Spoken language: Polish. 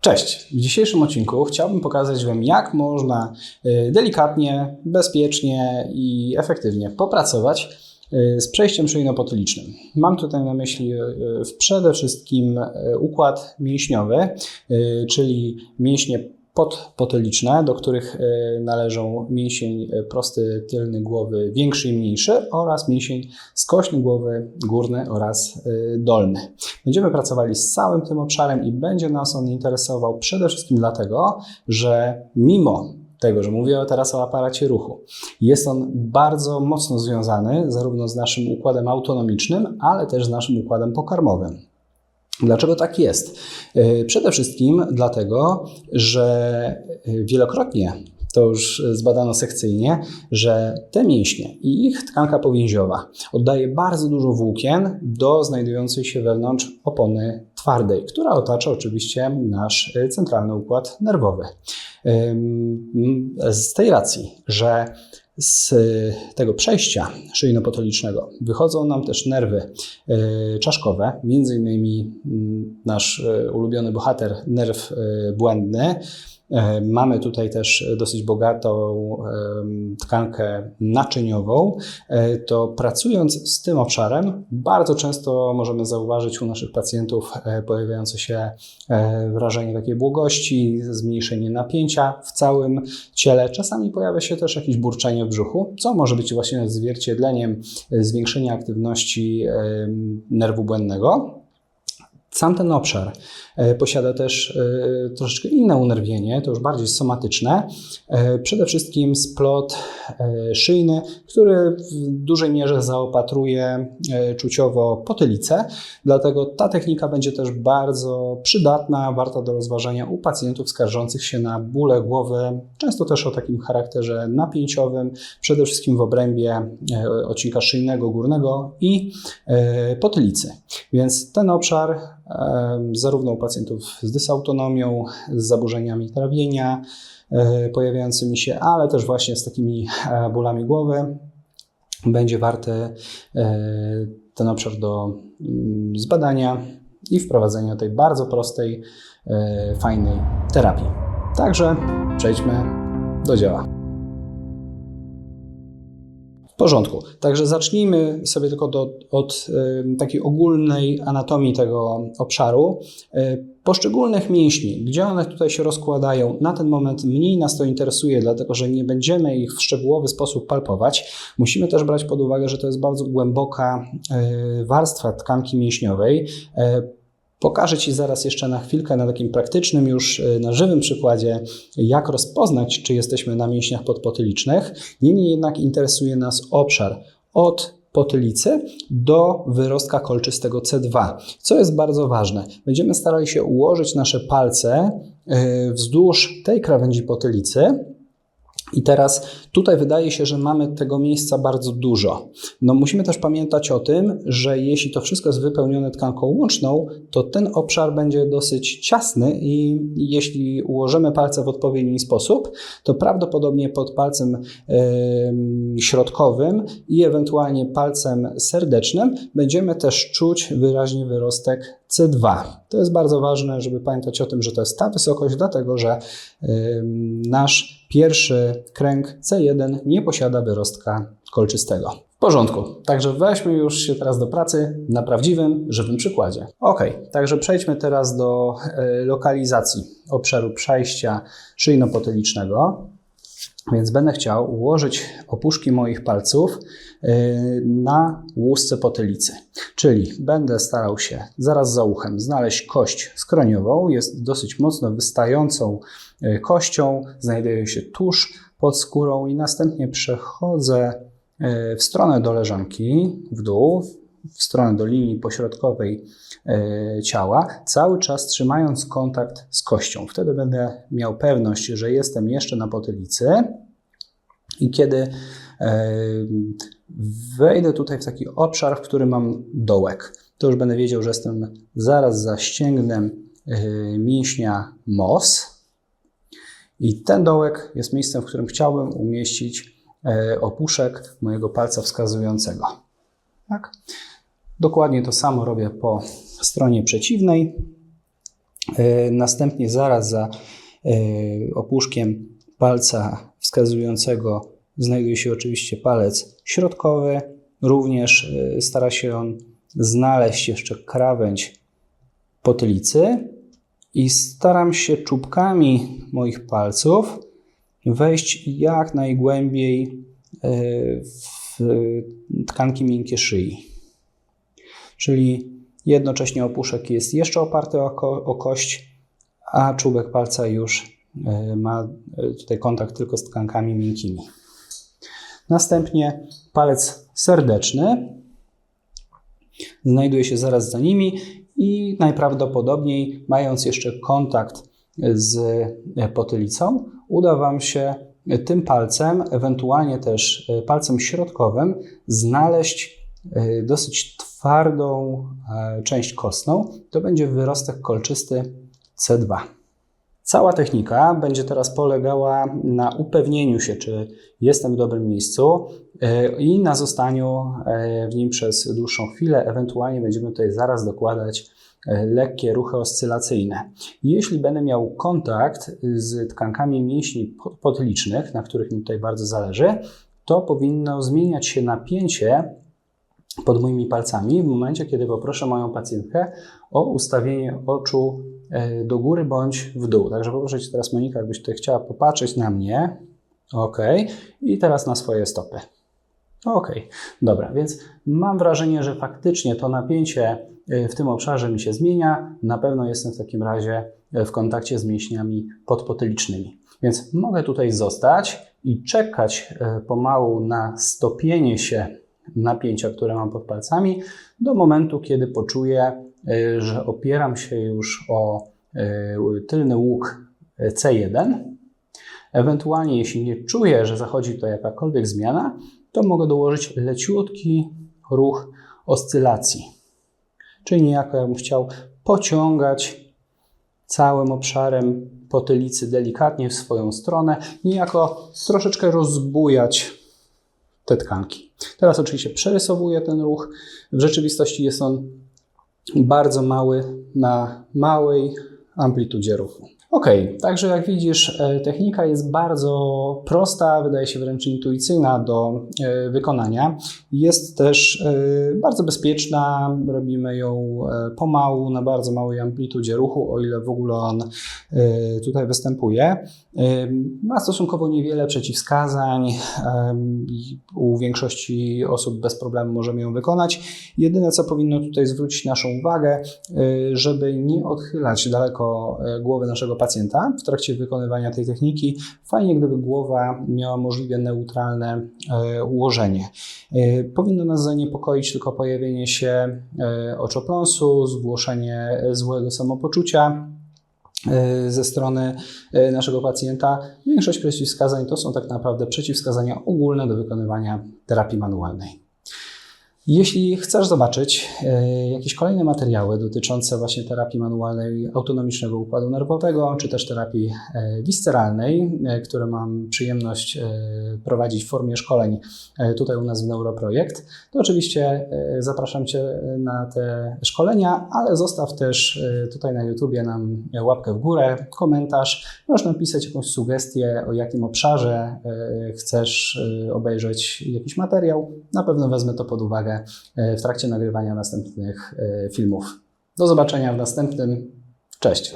Cześć! W dzisiejszym odcinku chciałbym pokazać Wam, jak można y, delikatnie, bezpiecznie i efektywnie popracować y, z przejściem szyjno-potylicznym. Mam tutaj na myśli y, przede wszystkim układ mięśniowy, czyli mięśnie podpotyliczne, do których y, należą mięsień y, prosty tylny głowy większy i mniejszy oraz mięsień skośny głowy górny oraz y, dolny. Będziemy pracowali z całym tym obszarem i będzie nas on interesował przede wszystkim dlatego, że mimo tego, że mówię teraz o aparacie ruchu, jest on bardzo mocno związany zarówno z naszym układem autonomicznym, ale też z naszym układem pokarmowym. Dlaczego tak jest? Yy, Przede wszystkim dlatego, że yy, wielokrotnie to już zbadano sekcyjnie, że te mięśnie i ich tkanka powięziowa oddaje bardzo dużo włókien do znajdującej się wewnątrz opony twardej, która otacza oczywiście nasz y, centralny układ nerwowy. Z tej racji, że z tego przejścia szyjno-potolicznego wychodzą nam też nerwy y, czaszkowe, między innymi mm, nasz y, ulubiony bohater, nerw błędny. E, Mamy tutaj też dosyć bogatą tkankę naczyniową. E, To pracując z tym obszarem, bardzo często możemy zauważyć u naszych pacjentów e, pojawiające się wrażenie takiej błogości, zmniejszenie napięcia w całym ciele. Czasami pojawia się też jakieś burczenie w brzuchu, co może być właśnie odzwierciedleniem zwiększenia aktywności nerwu błędnego. Sam ten obszar e, posiada też e, troszeczkę inne unerwienie, to już bardziej somatyczne. E, Przede wszystkim splot szyjny, który w dużej mierze zaopatruje czuciowo potylicę. Dlatego ta technika będzie też bardzo przydatna, warta do rozważenia u pacjentów skarżących się na bóle głowy, często też o takim charakterze napięciowym, przede wszystkim w obrębie odcinka szyjnego górnego i potylicy. Więc ten obszar zarówno u pacjentów z dysautonomią, z zaburzeniami trawienia e, pojawiającymi się, ale też właśnie z takimi e, bólami głowy, będzie warty e, ten obszar do mm, zbadania i wprowadzenia tej bardzo prostej, fajnej terapii. Także przejdźmy do dzieła. Porządku. Także zacznijmy sobie tylko do, od y, takiej ogólnej anatomii tego obszaru. Y, poszczególnych mięśni, gdzie one tutaj się rozkładają, na ten moment mniej nas to interesuje, dlatego że nie będziemy ich w szczegółowy sposób palpować. Musimy też brać pod uwagę, że to jest bardzo głęboka y, warstwa tkanki mięśniowej. Y, Pokażę Ci zaraz jeszcze na chwilkę na takim praktycznym, już y, na żywym przykładzie, jak rozpoznać, czy jesteśmy na mięśniach podpotylicznych. Niemniej jednak interesuje nas obszar od potylicy do wyrostka kolczystego C2, co jest bardzo ważne. Będziemy starali się ułożyć nasze palce y, wzdłuż tej krawędzi potylicy, i teraz tutaj wydaje się, że mamy tego miejsca bardzo dużo. No musimy też pamiętać o tym, że jeśli to wszystko jest wypełnione tkanką łączną, to ten obszar będzie dosyć ciasny i jeśli ułożymy palce w odpowiedni sposób, to prawdopodobnie pod palcem em, środkowym i ewentualnie palcem serdecznym będziemy też czuć wyraźnie wyrostek C2. To jest bardzo ważne, żeby pamiętać o tym, że to jest ta wysokość, dlatego że nasz pierwszy kręg C1 nie posiada wyrostka kolczystego. W porządku, także weźmy już się teraz do pracy na prawdziwym, żywym przykładzie. Ok, także przejdźmy teraz do e, lokalizacji obszaru przejścia szyjno-potylicznego. Więc będę chciał ułożyć opuszki moich palców y, na łusce potylicy. Czyli będę starał się zaraz za uchem znaleźć kość skroniową. Jest dosyć mocno wystającą y, kością, znajduje się tuż pod skórą i następnie przechodzę y, w stronę do leżanki, w dół, w stronę do linii pośrodkowej e, ciała, cały czas trzymając kontakt z kością. Wtedy będę miał pewność, że jestem jeszcze na potylicy i kiedy e, wejdę tutaj w taki obszar, w którym mam dołek, to już będę wiedział, że jestem zaraz za ścięgnem e, mięśnia MOS i ten dołek jest miejscem, w którym chciałbym umieścić opuszek mojego palca wskazującego. Tak? Dokładnie to samo robię po stronie przeciwnej. E, Następnie zaraz za e, opuszkiem palca wskazującego znajduje się oczywiście palec środkowy. Również e, stara się on znaleźć jeszcze krawędź potylicy i staram się czubkami moich palców wejść jak najgłębiej w tkanki miękkie szyi. Czyli jednocześnie opuszek jest jeszcze oparty o, ko- o kość, a czubek palca już e, ma e, tutaj kontakt tylko z tkankami miękkimi. Następnie palec serdeczny znajduje się zaraz za nimi i najprawdopodobniej, mając jeszcze kontakt z potylicą, uda Wam się tym palcem, ewentualnie też palcem środkowym, znaleźć e, dosyć twardą e, część kostną. To będzie wyrostek kolczysty C2. Cała technika będzie teraz polegała na upewnieniu się, czy jestem w dobrym miejscu e, i na zostaniu e, w nim przez dłuższą chwilę. Ewentualnie będziemy tutaj zaraz dokładać lekkie ruchy oscylacyjne. Jeśli będę miał kontakt z tkankami mięśni po- potylicznych, na których mi tutaj bardzo zależy, to powinno zmieniać się napięcie pod moimi palcami w momencie, kiedy poproszę moją pacjentkę o ustawienie oczu e, do góry bądź w dół. Także poproszę Cię teraz, Monika, jakbyś tutaj chciała popatrzeć na mnie. Ok. I teraz na swoje stopy. Ok, dobra, więc mam wrażenie, że faktycznie to napięcie e, w tym obszarze mi się zmienia. Na pewno jestem w takim razie e, w kontakcie z mięśniami podpotylicznymi. Więc mogę tutaj zostać i czekać pomału na stopienie się napięcia, które mam pod palcami, do momentu, kiedy poczuję, y, że opieram się już o y, tylny łuk C1. Ewentualnie, jeśli nie czuję, że zachodzi to jakakolwiek zmiana, to mogę dołożyć leciutki ruch oscylacji. Czyli niejako jakbym chciał pociągać całym obszarem potylicy delikatnie w swoją stronę, niejako troszeczkę rozbujać te tkanki. Teraz oczywiście przerysowuję ten ruch. W rzeczywistości jest on bardzo mały na małej amplitudzie ruchu. Ok, także jak widzisz, e, technika jest bardzo prosta, wydaje się wręcz intuicyjna do e, wykonania. Jest też e, bardzo bezpieczna, robimy ją pomału, na bardzo małej amplitudzie ruchu, o ile w ogóle on tutaj występuje. Ma stosunkowo niewiele przeciwwskazań. U większości osób bez problemu możemy ją wykonać. Jedyne, co powinno tutaj zwrócić naszą uwagę, żeby nie odchylać daleko głowy naszego pacjenta w trakcie wykonywania tej techniki. Fajnie, gdyby głowa miała możliwie neutralne e, ułożenie. E, Powinno nas zaniepokoić tylko pojawienie się e, oczopląsu, zgłoszenie złego samopoczucia ze strony naszego pacjenta. Większość przeciwwskazań to są tak naprawdę przeciwwskazania ogólne do wykonywania terapii manualnej. Jeśli chcesz zobaczyć e, jakieś kolejne materiały dotyczące właśnie terapii manualnej autonomicznego układu nerwowego, czy też terapii e, visceralnej, e, które mam przyjemność prowadzić w formie szkoleń tutaj u nas w Neuroprojekt, to oczywiście zapraszam Cię na te szkolenia, ale zostaw też tutaj na YouTubie nam łapkę w górę, komentarz. Możesz napisać jakąś sugestię, o jakim obszarze chcesz obejrzeć jakiś materiał. Na pewno wezmę to pod uwagę e, w trakcie nagrywania następnych e, filmów. Do zobaczenia w następnym. Cześć.